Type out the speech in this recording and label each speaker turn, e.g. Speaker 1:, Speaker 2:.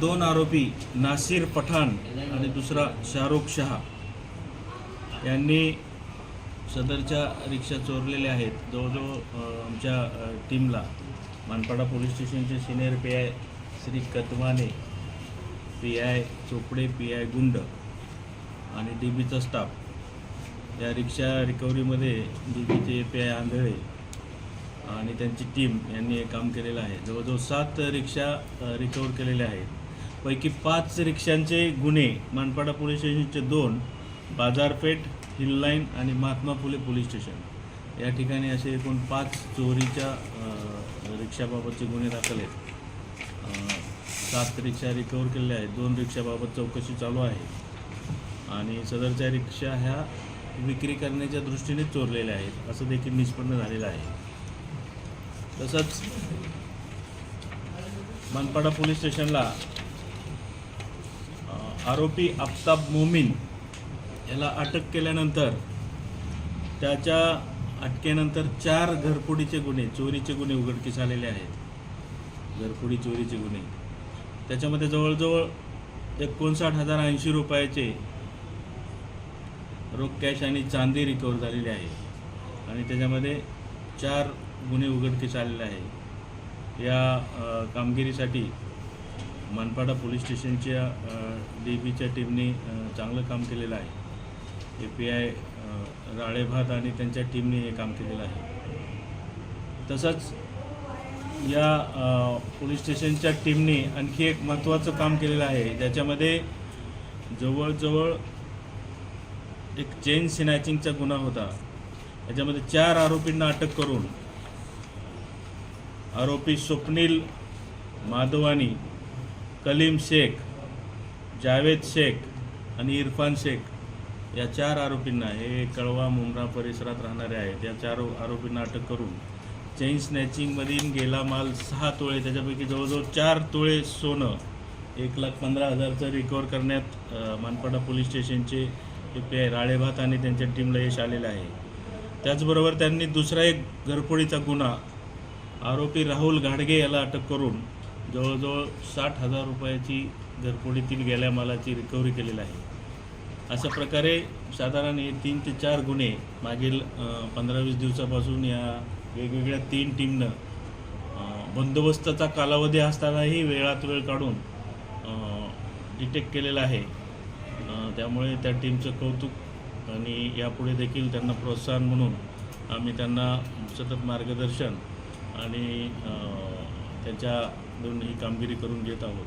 Speaker 1: दोन आरोपी नासिर पठाण आणि दुसरा शाहरुख शहा यांनी सदरच्या रिक्षा चोरलेल्या आहेत. जवळजवळ आमच्या टीमला मानपाडा पोलीस स्टेशनचे senior P I Shri कदमाने P I Chopde P I Gund आणि डी बीचा स्टाफ. या रिक्षा रिकव्हरीमध्ये डी बीचे पी आय आंधळे आणि त्यांची टीम यांनी हे काम केलेलं आहे. जवळजवळ सात रिक्षा रिकवर केलेल्या आहेत. पैकी पाच रिक्षांचे गुन्हे मानपाडा पोलीस स्टेशनचे दोन बाजारपेठ हिल लाईन आणि महात्मा फुले पोलीस स्टेशन. या ठिकाणी असे एकूण पाच चोरीच्या रिक्षाबाबतचे गुन्हे दाखल आहेत. सात रिक्षा रिकवर केलेल्या आहेत. दोन रिक्षाबाबत चौकशी चालू आहे. आणि सदरच्या रिक्षा ह्या विक्री करण्याच्या दृष्टीने चोरलेल्या आहेत. असं देखील निष्पन्न झालेलं आहे. तसंच मनपाडा पोलीस स्टेशनला आरोपी आफताब मोमीन याला अटक केल्यानंतर त्याच्या अटकेनंतर चार घरफोडीचे गुन्हे चोरीचे गुन्हे उघडकीस आलेले आहेत. घरफोडी चोरीचे गुन्हे. त्याच्यामध्ये जवळजवळ एकोणसाठ हजार ऐंशी रुपयाचे रोख कॅश आणि चांदी रिकवर झालेली आहे. आणि त्याच्यामध्ये चार गुन्हे उघडकीस आलेले आहे. या कामगिरीसाठी मनपाडा पोलीस स्टेशनच्या डी बीच्या टीमने चांगलं काम केलेलं आहे. ए पी आय राळेभात आणि त्यांच्या टीमने हे काम केलेलं आहे. तसंच या पोलीस स्टेशनच्या टीमने आणखी एक महत्त्वाचं काम केलेलं आहे. ज्याच्यामध्ये जवळजवळ एक चेन स्नॅचिंगचा गुन्हा होता. याच्यामध्ये चार आरोपींना अटक करून आरोपी स्वप्नील माधवानी कलीम शेख जावेद शेख आणि इरफान शेख या चार आरोपींना हे कळवा मुंब्रा परिसरात राहणारे आहेत. या चार आरोपींना अटक करून चेन स्नॅचिंगमधील गेला माल सहा तोळे त्याच्यापैकी जवळजवळ चार तोळे सोनं एक लाख पंधरा हजारचं रिकवर करण्यात मानपाडा पोलीस स्टेशनचे ए पी आय राळेभात आणि त्यांच्या टीमला यश आलेलं आहे. त्याचबरोबर त्यांनी दुसरा एक घरफोडीचा गुन्हा आरोपी राहुल घाडगे याला अटक करून जवळजवळ साठ हजार रुपयाची घरफोडीतील गेल्या मालाची रिकव्हरी केलेली आहे. अशा प्रकारे साधारण हे तीन ते चार गुन्हे मागील पंधरा वीस दिवसापासून या वेगवेगळ्या तीन टीमनं बंदोबस्ताचा कालावधी असतानाही वेळात वेळ काढून डिटेक्ट केलेला आहे. त्यामुळे त्या टीमचं कौतुक आणि यापुढे देखील त्यांना प्रोत्साहन म्हणून आम्ही त्यांना सतत मार्गदर्शन आणि त्यांच्या दोन ही कामगिरी करून घेत आहोत.